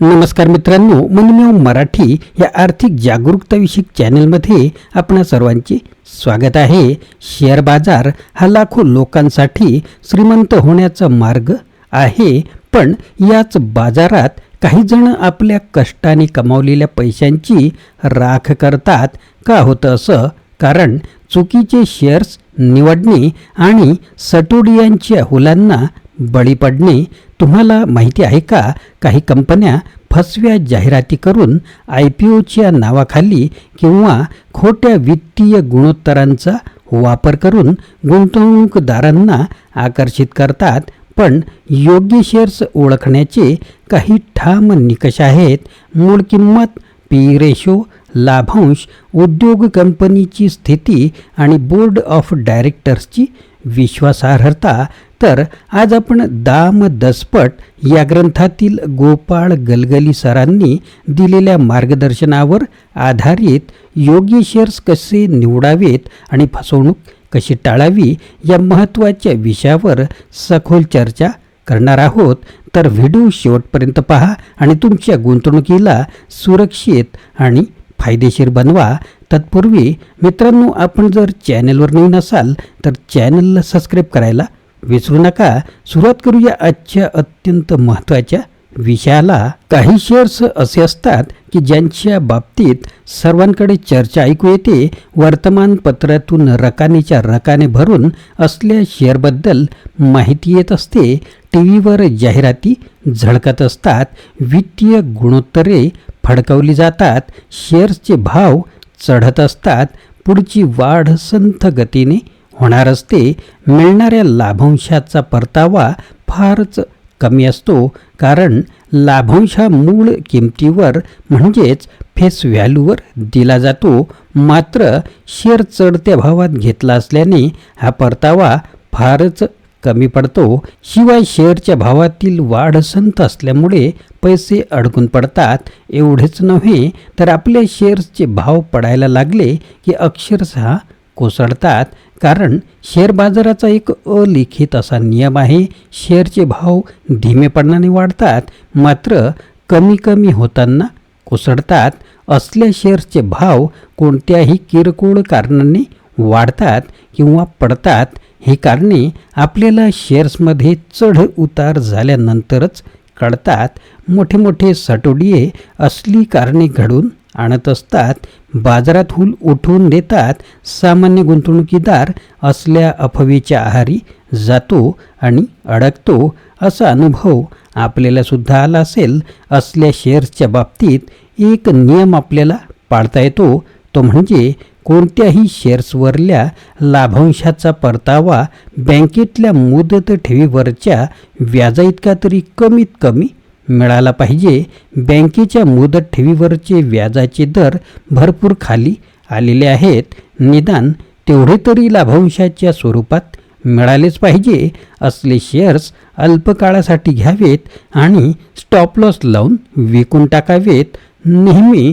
नमस्कार मित्रांनो मनमेव मराठी या आर्थिक जागरूकताविषयक चॅनलमध्ये आपणा सर्वांचे स्वागत आहे. शेअर बाजार हा लाखो लोकांसाठी श्रीमंत होण्याचा मार्ग आहे पण याच बाजारात काही जण आपल्या कष्टाने कमावलेल्या पैशांची राख करतात का होतं असं? कारण चुकीचे शेअर्स निवडणे आणि सटोडियांच्या हुलांना बळी पडणे तुम्हाला माहिती आहे का? काही कंपन्या फसव्या जाहिराती करून आय पी ओच्या नावाखाली किंवा खोट्या वित्तीय गुणोत्तरांचा वापर करून गुंतवणूकदारांना आकर्षित करतात पण योग्य शेअर्स ओळखण्याचे काही ठाम निकष आहेत. मूळ किंमत पी रेशो लाभांश उद्योग कंपनीची स्थिती आणि बोर्ड ऑफ डायरेक्टर्सची विश्वासार्हता तर आज आपण दाम दसपट या ग्रंथातील गोपाळ गलगली सरांनी दिलेल्या मार्गदर्शनावर आधारित योग्य शेअर्स कसे निवडावेत आणि फसवणूक कशी टाळावी या महत्त्वाच्या विषयावर सखोल चर्चा करणार आहोत. तर व्हिडिओ शेवटपर्यंत पहा आणि तुमच्या गुंतवणुकीला सुरक्षित आणि फायदेशीर बनवा. तत्पूर्वी मित्रांनो आपण जर चॅनलवर नवीन असाल तर चॅनलला सबस्क्राईब करायला विसरू नका. सुरुवात करूया आजच्या अत्यंत महत्त्वाच्या विषयाला. काही शेअर्स असे असतात की ज्यांच्या बाबतीत सर्वांकडे चर्चा ऐकू येते वर्तमानपत्रातून रकानेच्या रकाने भरून असल्या शेअरबद्दल माहिती येत असते टी व्हीवर जाहिराती झळकत असतात वित्तीय गुणोत्तरे फडकवली जातात शेअर्सचे भाव चढत असतात पुढची वाढ संथ गतीने होणार असते मिळणाऱ्या लाभांशाचा परतावा फारच कमी असतो कारण लाभांश हा मूळ किमतीवर म्हणजेच फेस व्हॅल्यूवर दिला जातो. मात्र शेअर चढत्या भावात घेतला असल्याने हा परतावा फारच कमी पडतो. शिवाय शेअरच्या भावातील वाढ संत असल्यामुळे पैसे अडकून पडतात. एवढेच नव्हे तर आपल्या शेअर्सचे भाव पडायला लागले की अक्षरशः कोसळतात. कारण शेअर बाजाराचा एक अलिखित असा नियम आहे शेअरचे भाव धीमेपणाने वाढतात मात्र कमी कमी होताना कोसळतात. असल्या शेअर्सचे भाव कोणत्याही किरकोळ कारणाने वाढतात किंवा पडतात. ही कारणे आपल्याला शेअर्समध्ये चढ उतार झाल्यानंतरच कळतात. मोठे मोठे सटोडिये असली कारणे घडून आणत असतात बाजारात हुल उठवून देतात सामान्य गुंतवणुकीदार असल्या अफवेच्या आहारी जातो आणि अडकतो असा अनुभव आपल्याला सुद्धा आला असेल. असल्या शेअर्सच्या बाबतीत एक नियम आपल्याला पाळता येतो. तो म्हणजे कोणत्याही शेअर्सवरल्या लाभांशाचा परतावा बँकेतल्या मुदत ठेवीवरच्या व्याजाइतका तरी कमीत कमी मिळाला पाहिजे. बँकेच्या मुदत ठेवीवरचे व्याजाचे दर भरपूर खाली आलेले आहेत. निदान तेवढे तरी लाभांशाच्या स्वरूपात मिळालेच पाहिजे असले शेअर्स अल्पकाळासाठी घ्यावेत आणि स्टॉप लॉस लावून विकून टाकावेत. नेहमी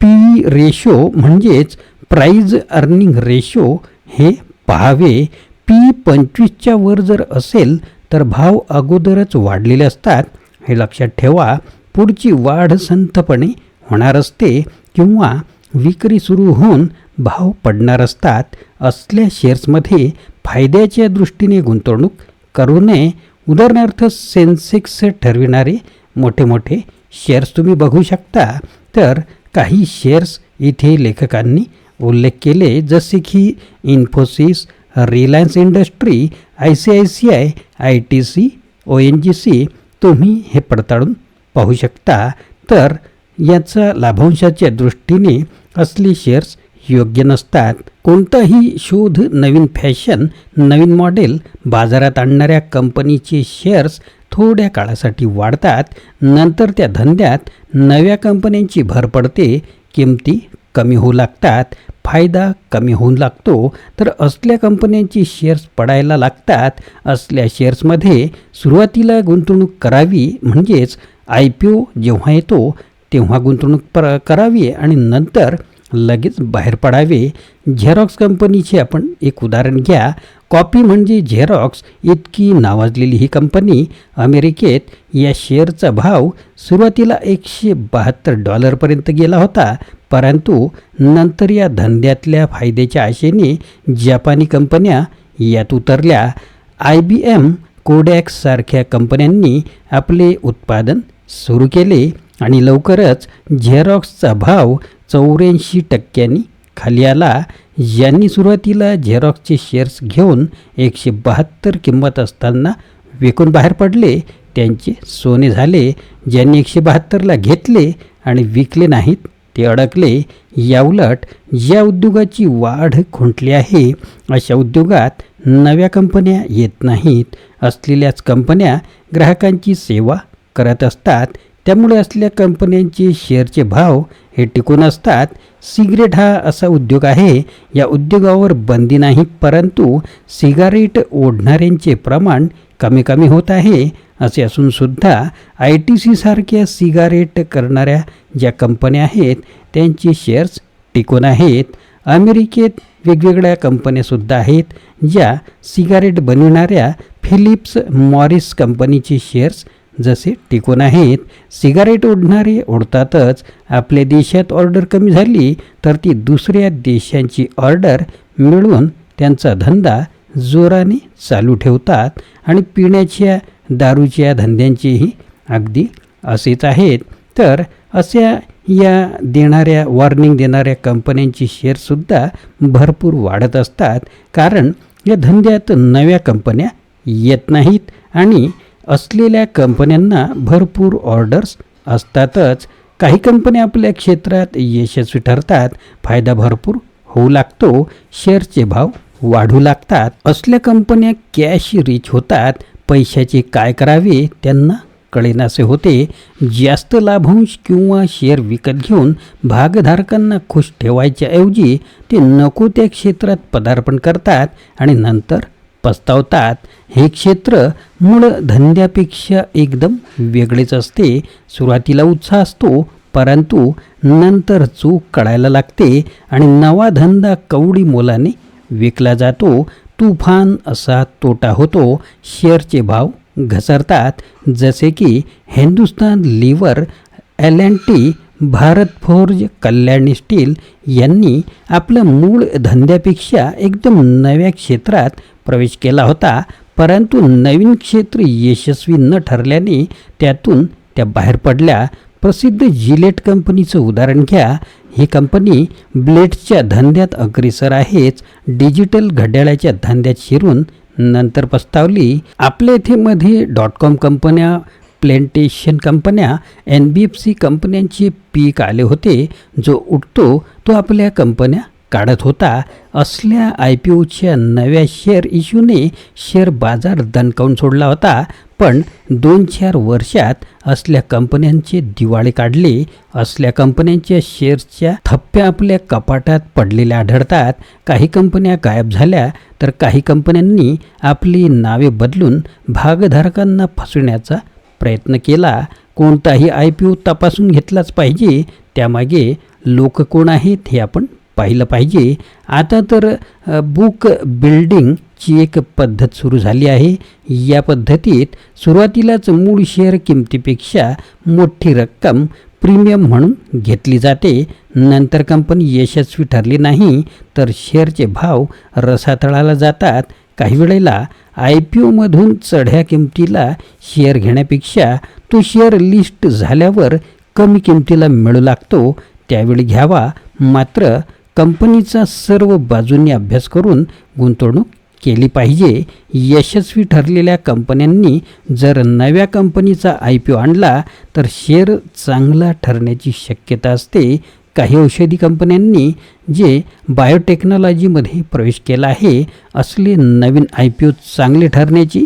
पी रेशो म्हणजेच प्राईज अर्निंग रेशो हे पहावे. पी पंचवीसच्या वर जर असेल तर भाव अगोदरच वाढलेले असतात. हे लक्षात ठेवा पुढची वाढ संथपणे होणार असते किंवा विक्री सुरू होऊन भाव पडणार असतात असल्या शेअर्समध्ये फायद्याच्या दृष्टीने गुंतवणूक करू नये. उदाहरणार्थ सेन्सेक्स ठरविणारे मोठे मोठे शेअर्स तुम्ही बघू शकता. तर काही शेअर्स इथे लेखकांनी उल्लेख केले जसे की Infosys Reliance industry I C I C I I T C O N G C तुम्ही हे पडताळून पाहू शकता. तर याचा लाभांशाच्या दृष्टीने असली शेअर्स योग्य नसतात. कोणताही शोध नवीन फॅशन नवीन मॉडेल बाजारात आणणाऱ्या कंपनीचे शेअर्स थोड्या काळासाठी वाढतात. नंतर त्या धंद्यात नव्या कंपन्यांची भर पडते. किमती कमी होऊ लागतात. फायदा कमी होऊन लागतो. तर असल्या कंपन्यांची शेअर्स पडायला लागतात. असल्या शेअर्समध्ये सुरुवातीला गुंतवणूक करावी म्हणजेच आय पी ओ जेव्हा येतो तेव्हा गुंतवणूक पर करावी आणि नंतर लगेच बाहेर पडावे. झेरॉक्स कंपनीचे आपण एक उदाहरण घ्या. कॉपी म्हणजे झेरॉक्स इतकी नावाजलेली ही कंपनी. अमेरिकेत या शेअरचा भाव सुरुवातीला एकशे बहात्तर डॉलरपर्यंत गेला होता. परंतु नंतर या धंद्यातल्या फायद्याच्या आशेने जपानी कंपन्या यात उतरल्या. आय बी एम कोडॅक्ससारख्या कंपन्यांनी आपले उत्पादन सुरू केले आणि लवकरच झेरॉक्सचा भाव चौऱ्याऐंशी टक्क्यांनी खाली आला. यांनी सुरुवातीला झेरॉक्सचे शेअर्स घेऊन एकशे बहात्तर किंमत असताना विकून बाहेर पडले त्यांचे सोने झाले. ज्यांनी एकशे बहात्तरला घेतले आणि विकले नाहीत ते अडकले. याउलट ज्या उद्योगाची वाढ खुंटली आहे. अशा उद्योगात नव्या कंपन्या येत नाहीत. असलेल्याच कंपन्या ग्राहकांची सेवा करत असतात. त्यामुळे असल्या कंपन्यांचे शेअरचे भाव हे टिकून असतात. सिगरेट हा असा उद्योग आहे. या उद्योगावर बंदी नाही परंतु सिगारेट ओढणाऱ्यांचे प्रमाण कमी कमी होत आहे. असे असूनसुद्धा आय टी सीसारख्या सिगारेट करणाऱ्या ज्या कंपन्या आहेत त्यांचे शेअर्स टिकून आहेत. अमेरिकेत वेगवेगळ्या कंपन्यासुद्धा आहेत ज्या सिगारेट बनविणाऱ्या फिलिप्स मॉरिस कंपनीचे शेअर्स जसे टिकून आहेत सिगारेट ओढणारे ओढतातच आपल्या देशात ऑर्डर कमी झाली तर ती दुसऱ्या देशांची ऑर्डर मिळवून त्यांचा धंदा जोराने चालू ठेवतात आणि पिण्याच्या दारूच्या धंद्यांचेही अगदी असेच आहेत. तर अशा या देणाऱ्या वॉर्निंग देणाऱ्या कंपन्यांची शेअरसुद्धा भरपूर वाढत असतात कारण या धंद्यात नव्या कंपन्या येत नाहीत आणि असलेल्या कंपन्यांना भरपूर ऑर्डर्स असतातच. काही कंपन्या आपल्या क्षेत्रात यशस्वी ठरतात फायदा भरपूर होऊ लागतो शेअरचे भाव वाढू लागतात. असल्या कंपन्या कॅश रिच होतात पैशाचे काय करावे त्यांना कळेनासे होते. जास्त लाभांश किंवा शेअर विकत घेऊन भागधारकांना खुश ठेवायच्या ऐवजी ते नको त्या क्षेत्रात पदार्पण करतात आणि नंतर पस्तावतात हे क्षेत्र मूळ धंद्यापेक्षा एकदम वेगळेच असते. सुरुवातीला उत्साह असतो परंतु नंतर चूक कळायला लागते आणि नवा धंदा कवडी मोलाने विकला जातो. तुफान असा तोटा होतो. शेअरचे भाव घसरतात. जसे की Hindustan Lever L and T Bharat Forge Kalyani Steel यांनी आपलं मूळ धंद्यापेक्षा एकदम नव्या क्षेत्रात प्रवेश केला होता परंतु नवीन क्षेत्र यशस्वी न ठरल्याने त्यातून त्या बाहेर पडल्या. प्रसिद्ध जिलेट कंपनीचं उदाहरण घ्या. ही कंपनी ब्लेड्सच्या धंद्यात अग्रेसर आहेच. डिजिटल घड्याळाच्या धंद्यात शिरून नंतर पस्तावली. आपल्या इथे मध्ये डॉट कॉम कंपन्या प्लेंटेशन कंपन्या एन बी एफ सी कंपन्यांचे पीक आले होते. जो उठतो तो आपल्या कंपन्या काढत होता असल्या आय पी ओच्या नव्या शेअर इश्यूने शेअर बाजार दणकावून सोडला होता. पण दोन चार वर्षात असल्या कंपन्यांचे दिवाळे काढले. असल्या कंपन्यांच्या शेअर्सच्या थप्प्या आपल्या कपाटात पडलेल्या आढळतात. काही कंपन्या गायब झाल्या तर काही कंपन्यांनी आपली नावे बदलून भागधारकांना फसवण्याचा प्रयत्न केला. कोणताही आय पी ओ तपासून घेतलाच पाहिजे. त्यामागे लोक कोण आहेत हे आपण पाहिलं पाहिजे. आता तर बुक बिल्डिंगची एक पद्धत सुरू झाली आहे. या पद्धतीत सुरुवातीलाच मूळ शेअर किमतीपेक्षा मोठी रक्कम प्रीमियम म्हणून घेतली जाते. नंतर कंपनी यशस्वी ठरली नाही तर शेअरचे भाव रसातळाला जातात. काही वेळेला आय पी ओमधून चढ्या किमतीला शेअर घेण्यापेक्षा तो शेअर लिस्ट झाल्यावर कमी किमतीला मिळू लागतो. त्यावेळी घ्यावा. मात्र कंपनीचा सर्व बाजूंनी अभ्यास करून गुंतवणूक केली पाहिजे. यशस्वी ठरलेल्या कंपन्यांनी जर नव्या कंपनीचा आय पी ओ आणला तर शेअर चांगला ठरण्याची शक्यता असते. काही औषधी कंपन्यांनी जे बायोटेक्नॉलॉजीमध्ये प्रवेश केला आहे असले नवीन आय पी ओ चांगले ठरण्याची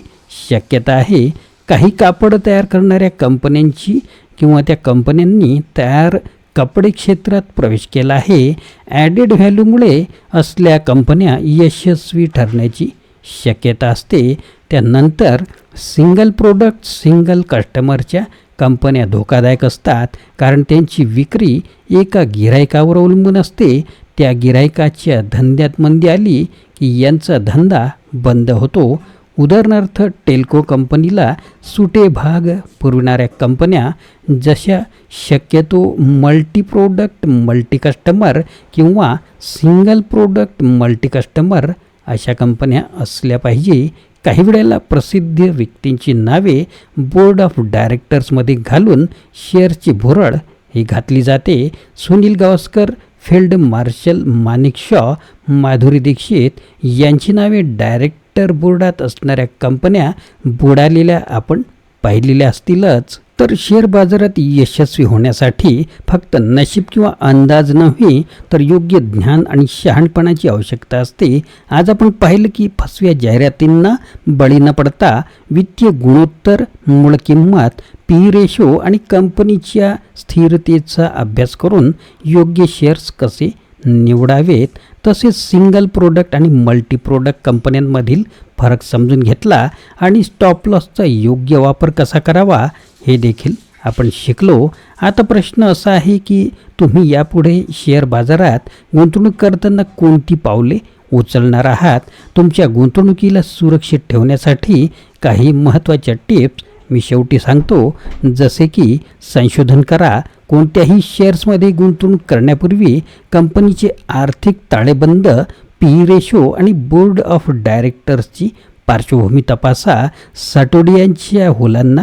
शक्यता आहे. काही कापड तयार करणाऱ्या कंपन्यांची किंवा त्या कंपन्यांनी तयार कपडे क्षेत्रात प्रवेश केला आहे. ॲडेड व्हॅल्यूमुळे असल्या कंपन्या यशस्वी ठरण्याची शक्यता असते. त्यानंतर सिंगल प्रोडक्ट सिंगल कस्टमरच्या कंपन्या धोकादायक असतात. कारण त्यांची विक्री एका गिरायकावर अवलंबून असते. त्या गिरायकाच्या धंद्यात मंदी आली की यांचा धंदा बंद होतो. उदाहरणार्थ टेल्को कंपनीला सुटे भाग पुरविणाऱ्या कंपन्या जशा शक्यतो मल्टी प्रोडक्ट मल्टी कस्टमर किंवा सिंगल प्रोडक्ट मल्टी कस्टमर अशा कंपन्या असल्या पाहिजे. काही वेळेला प्रसिद्ध व्यक्तींची नावे बोर्ड ऑफ डायरेक्टर्समध्ये घालून शेअरची भुरळ ही घातली जाते. सुनील गावस्कर फील्ड मार्शल माणिक शॉ माधुरी दीक्षित यांची नावे डायरेक्टर बोर्डात असणाऱ्या कंपन्या बुडालेल्या आपण पाहिलेल्या असतीलच. तर शेअर बाजारात यशस्वी होण्यासाठी फक्त नशीब किंवा अंदाज नव्हे तर योग्य ज्ञान आणि शहाणपणाची आवश्यकता असते. आज आपण पाहिलं की फसव्या जाहिरातींना बळी न पडता वित्तीय गुणोत्तर मूळ किंमत पी रेशो आणि कंपनीच्या स्थिरतेचा अभ्यास करून योग्य शेअर्स कसे निवडावेत तसेच सिंगल प्रोडक्ट आणि मल्टी प्रोडक्ट कंपन्यांमधील फरक समजून घेतला आणि स्टॉप लॉसचा योग्य वापर कसा करावा हे देखील आपण शिकलो. आता प्रश्न असा आहे की तुम्ही यापुढे शेअर बाजारात गुंतवणूक करताना कोणती पावले उचलणार आहात? तुमच्या गुंतवणुकीला सुरक्षित ठेवण्यासाठी काही महत्त्वाच्या टिप्स मी शेवटी सांगतो जसे की संशोधन करा कोणत्याही शेअर्समध्ये गुंतवणूक करण्यापूर्वी कंपनीचे आर्थिक ताळेबंद पी रेशो आणि बोर्ड ऑफ डायरेक्टर्सची पार्श्वभूमी तपासा. साटोडियांच्या होलांना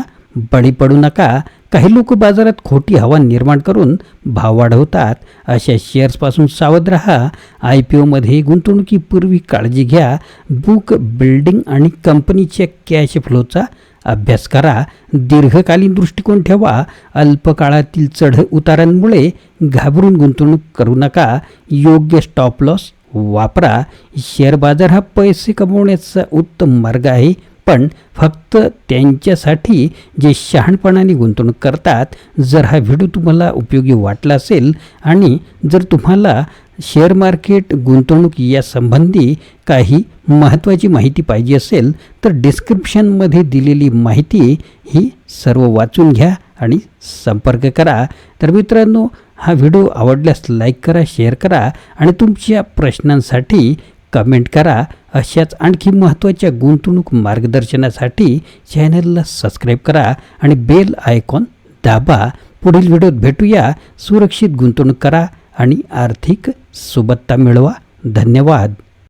बळी पडू नका. काही लोक बाजारात खोटी हवा निर्माण करून भाव वाढवतात. अशा शेअर्सपासून सावध राहा. आय पी ओमध्ये गुंतवणुकीपूर्वी काळजी घ्या. बुक बिल्डिंग आणि कंपनीच्या कॅश फ्लोचा अभ्यास करा दीर्घकालीन दृष्टिकोन ठेवा अल्पकाळातील चढ उतारांमुळे घाबरून गुंतवणूक करू नका योग्य स्टॉप लॉस वापरा शेअर बाजार हा पैसे कमवण्याचा उत्तम मार्ग आहे पण फक्त त्यांच्यासाठी जे शहाणपणाने गुंतवणूक करतात जर हा व्हिडिओ तुम्हाला उपयोगी वाटला असेल आणि जर तुम्हाला शेअर मार्केट गुंतवणूक यासंबंधी काही महत्त्वाची माहिती पाहिजे असेल तर डिस्क्रिप्शनमध्ये दिलेली माहिती ही सर्व वाचून घ्या आणि संपर्क करा. तर मित्रांनो हा व्हिडिओ आवडल्यास लाईक करा शेअर करा आणि तुमच्या प्रश्नांसाठी कमेंट करा. अशाच आणखी महत्त्वाच्या गुंतवणूक मार्गदर्शनासाठी चॅनलला सबस्क्राईब करा आणि बेल आयकॉन दाबा. पुढील व्हिडिओत भेटूया. सुरक्षित गुंतवणूक करा आणि आर्थिक सुबत्ता मिळवा. धन्यवाद.